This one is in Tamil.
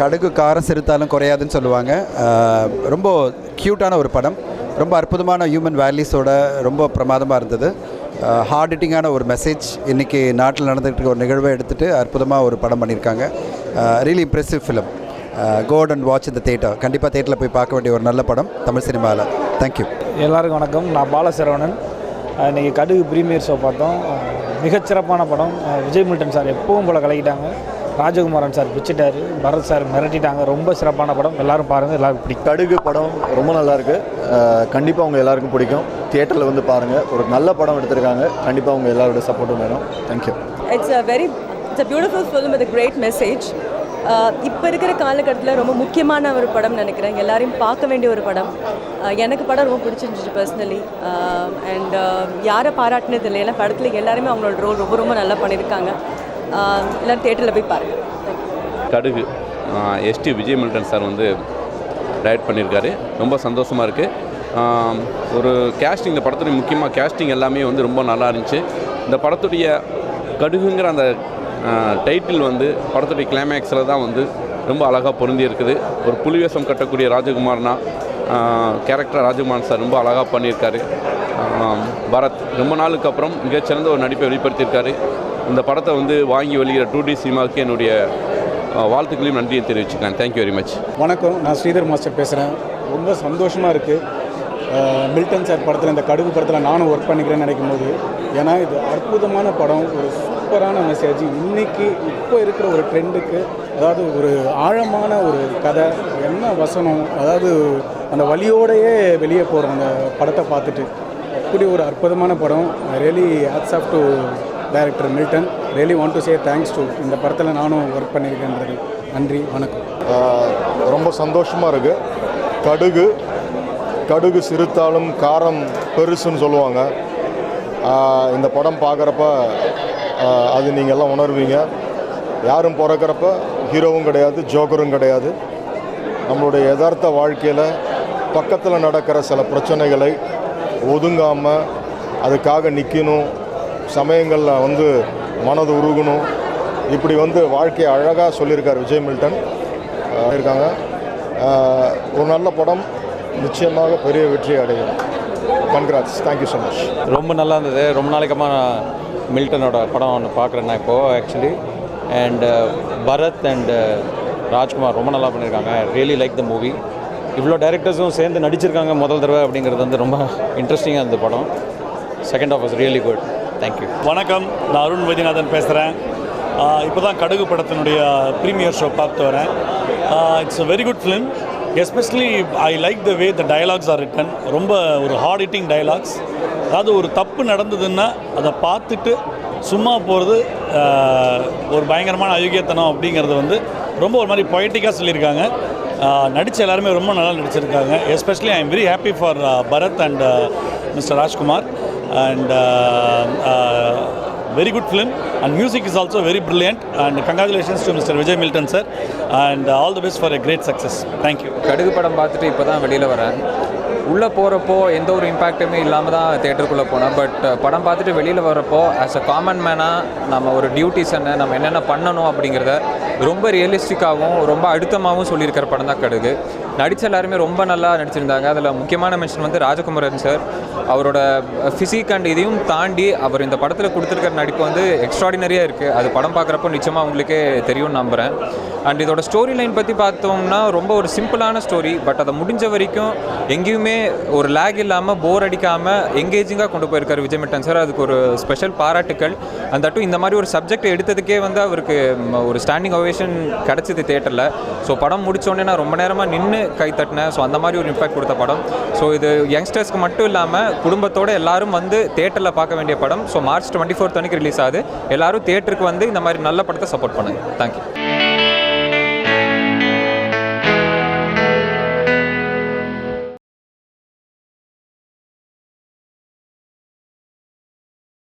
கடுகு காரம் சிறுத்தாலும் குறையாதுன்னு சொல்லுவாங்க. ரொம்ப க்யூட்டான ஒரு படம். ரொம்ப அற்புதமான ஹியூமன் வேல்யூஸோட ரொம்ப பிரமாதமாக இருந்தது. ஹார்ட் ஹிட்டிங்கான ஒரு மெசேஜ் இன்றைக்கி நாட்டில் நடந்துகிட்டு இருக்க ஒரு நிகழ்வை எடுத்துகிட்டு அற்புதமாக ஒரு படம் பண்ணியிருக்காங்க. Really impressive film go and watch இந்த தேட்டர் கண்டிப்பாக தேட்டரில் போய் பார்க்க வேண்டிய ஒரு நல்ல படம் தமிழ் சினிமாவில் தேங்க்யூ எல்லாருக்கும் வணக்கம். நான் பாலசரவணன். இன்றைக்கி கடுகு ப்ரீமியர் ஷோ பார்த்தோம். மிகச்சிறப்பான படம். விஜய் மில்டன் சார் எப்பவும் போல் கலக்கிட்டாங்க. ராஜகுமாரன் சார் பிச்சிட்டாரு பரத் சார் மிரட்டிட்டாங்க. ரொம்ப சிறப்பான படம். எல்லாரும் பாருங்கள் எல்லாருக்கும் பிடிக்கும். கடுகு படம் ரொம்ப நல்லா இருக்கு. கண்டிப்பாக உங்கள் எல்லாருக்கும் பிடிக்கும். தியேட்டரில் வந்து பாருங்கள் ஒரு நல்ல படம் எடுத்திருக்காங்க. கண்டிப்பாக உங்கள் எல்லாரோட சப்போர்ட்டும் வேணும். Thank you it's a very it's a beautiful film with great message இப்போ இருக்கிற காலகட்டத்தில் ரொம்ப முக்கியமான ஒரு படம் நினைக்கிறேன். எல்லாரையும் பார்க்க வேண்டிய ஒரு படம். எனக்கு படம் ரொம்ப பிடிச்சிருந்துச்சு பர்சனலி அண்ட் யாரை பாராட்டினது இல்லை ஏன்னா படத்தில் எல்லாருமே அவங்களோட ரோல் ரொம்ப ரொம்ப நல்லா பண்ணியிருக்காங்க. எல்லாரும் தேட்டரில் போய் பாருங்கள் கடுகு. எஸ்டி விஜய் மில்டன் சார் வந்து டைரக்ட் பண்ணியிருக்காரு ரொம்ப சந்தோஷமாக இருக்குது ஒரு கேஸ்டிங் இந்த படத்துடைய முக்கியமாக கேஸ்டிங் எல்லாமே வந்து ரொம்ப நல்லா இருந்துச்சு. இந்த படத்துடைய கடுகுங்கிற அந்த டைட்டில் வந்து படத்துடைய கிளைமேக்ஸில் தான் வந்து ரொம்ப அழகாக பொருந்தி இருக்குது. ஒரு புலிவேஷம் கட்டக்கூடிய ராஜகுமார்னா கேரக்டர் ராஜகுமார் சார் ரொம்ப அழகாக பண்ணியிருக்காரு. பரத் ரொம்ப நாளுக்கு அப்புறம் மிகச்சிறந்த ஒரு நடிப்பை வெளிப்படுத்தியிருக்காரு. இந்த படத்தை வந்து வாங்கி வழிகிற டூ டி சினிமாவுக்கு என்னுடைய வாழ்த்துக்களையும் நன்றியை தெரிவிச்சுக்கிறேன். தேங்க்யூ வெரி மச் வணக்கம். நான் ஸ்ரீதர் மாஸ்டர் பேசுகிறேன் ரொம்ப சந்தோஷமாக இருக்குது மில்டன் சார் படத்தில் இந்த கடுகு படத்தில் நானும் ஒர்க் பண்ணிக்கிறேன்னு நினைக்கும் போது ஏன்னா இது அற்புதமான படம். ஒரு சூப்பரான மெசேஜ் இன்றைக்கி இப்போ இருக்கிற ஒரு ட்ரெண்டுக்கு அதாவது ஒரு ஆழமான ஒரு கதை என்ன வசனம் அதாவது அந்த வழியோடையே வெளியே போகிறோம் அந்த படத்தை பார்த்துட்டு அப்படி ஒரு அற்புதமான படம். Really hats off to director Milton really want to say thanks to இந்த படத்தில் நானும் ஒர்க் பண்ணியிருக்கேன்றது. நன்றி வணக்கம். ரொம்ப சந்தோஷமாக இருக்குது கடுகு கடுகு சிறுத்தாலும் காரம் பெருசுன்னு சொல்லுவாங்க. இந்த படம் பார்க்குறப்ப அது நீங்கள் எல்லாம் உணர்வீங்க. யாரும் பிறக்கிறப்ப ஹீரோவும் கிடையாது ஜோக்கரும் கிடையாது. நம்மளுடைய யதார்த்த வாழ்க்கையில் பக்கத்தில் நடக்கிற சில பிரச்சனைகளை ஒதுங்காமல் அதுக்காக நிற்கணும் சமயங்களில் வந்து மனது உருகணும். இப்படி வந்து வாழ்க்கையை அழகாக சொல்லியிருக்கார் விஜய் மில்டன். இருக்காங்க. ஒரு நல்ல படம் நிச்சயமாக பெரிய வெற்றி அடையும். கன்கிராட்ஸ் தேங்க்யூ ஸோ மச் ரொம்ப நல்லா இருந்தது. ரொம்ப நாளைக்கு மில்டனோட படம் ஒன்று பார்க்குறேன் நான் இப்போது actually and uh, Bharath and uh, Rajkumar ரொம்ப நல்லா பண்ணியிருக்காங்க. ரியலி லைக் த மூவி இவ்வளோ டைரக்டர்ஸும் சேர்ந்து நடிச்சிருக்காங்க முதல் தடவை அப்படிங்கிறது வந்து ரொம்ப இன்ட்ரெஸ்டிங்காக இருந்த படம். Second half is really good thank you வணக்கம். நான் அருண் வைத்தியநாதன் பேசுகிறேன் இப்போ தான் கடுகு படத்தினுடைய ப்ரீமியர் ஷோ பார்த்து வரேன் it's a very good film especially I like the way the dialogues are written ரொம்ப ஒரு ஹார்ட் ஹிட்டிங் டயலாக்ஸ் அதாவது ஒரு தப்பு நடந்ததுன்னா அதை பார்த்துட்டு சும்மா போகிறது ஒரு பயங்கரமான அயோக்கியத்தனம் அப்படிங்கிறது வந்து ரொம்ப ஒரு மாதிரி பொயட்டிக்காக சொல்லியிருக்காங்க. நடித்த எல்லாருமே ரொம்ப நல்லா நடிச்சிருக்காங்க. Especially I am very happy for Bharath and mister Rajkumar. And uh, uh, very good film and music is also very brilliant and congratulations to Mr. Vijay Milton sir and uh, all the best for a great success. Thank you. கடுகு படம் பார்த்துட்டு இப்போ தான் வெளியில் வரேன் உள்ளே போகிறப்போ எந்த ஒரு இம்பேக்ட்டுமே இல்லாமல் தான் தேட்டருக்குள்ளே போனேன் பட் படம் பார்த்துட்டு வெளியில் வரப்போ ஆஸ் அ காமன் மேனாக நம்ம ஒரு டியூட்டிஸ் என்ன நம்ம என்னென்ன பண்ணணும் அப்படிங்கிறத ரொம்ப ரியலிஸ்டிக்காகவும் ரொம்ப அழுத்தமாகவும் சொல்லியிருக்கிற படம் தான் கடுகு நடித்த எல்லாருமே ரொம்ப நல்லா நடிச்சிருந்தாங்க. அதில் முக்கியமான மென்ஷன் வந்து ராஜகுமரன் சார் அவரோட ஃபிசிக் அண்ட் இதையும் தாண்டி அவர் இந்த படத்தில் கொடுத்துருக்கிற நடிப்பு வந்து எக்ஸ்ட்ராடினரியாக இருக்குது அது படம் பார்க்குறப்போ நிச்சயமாக உங்களுக்கே தெரியும்னு நம்புகிறேன் அண்ட் இதோட ஸ்டோரி லைன் பற்றி பார்த்தோம்னா ரொம்ப ஒரு சிம்பிளான ஸ்டோரி பட் அதை முடிஞ்ச வரைக்கும் எங்கேயுமே ஒரு லேக் இல்லாமல் போர் அடிக்காமல் எங்கேஜிங்காக கொண்டு போயிருக்காரு விஜய் மிட்டன் சார் அதுக்கு ஒரு ஸ்பெஷல் பாராட்டுக்கள். அந்த தட்டும் இந்த மாதிரி ஒரு சப்ஜெக்ட் எடுத்ததுக்கே வந்து அவருக்கு ஒரு ஸ்டாண்டிங் ஒவேஷன் கிடச்சிது தேட்டரில் ஸோ படம் முடித்தோடனே நான் ரொம்ப நேரமாக நின்று கை தட்டின ஸோ அந்த மாதிரி ஒரு இம்பாக்ட் கொடுத்த படம். ஸோ இது யங்ஸ்டர்ஸ்க்கு மட்டும் இல்லாமல் குடும்பத்தோட எல்லாரும் வந்து தேட்டரில் பார்க்க வேண்டிய படம். ஸோ மார்ச் டுவெண்ட்டி ஃபோர்த் அன்னைக்கு ரிலீஸ் ஆகுது. எல்லாரும் தேட்டருக்கு வந்து இந்த மாதிரி நல்ல படத்தை சப்போர்ட் பண்ணுங்க. தேங்க்யூ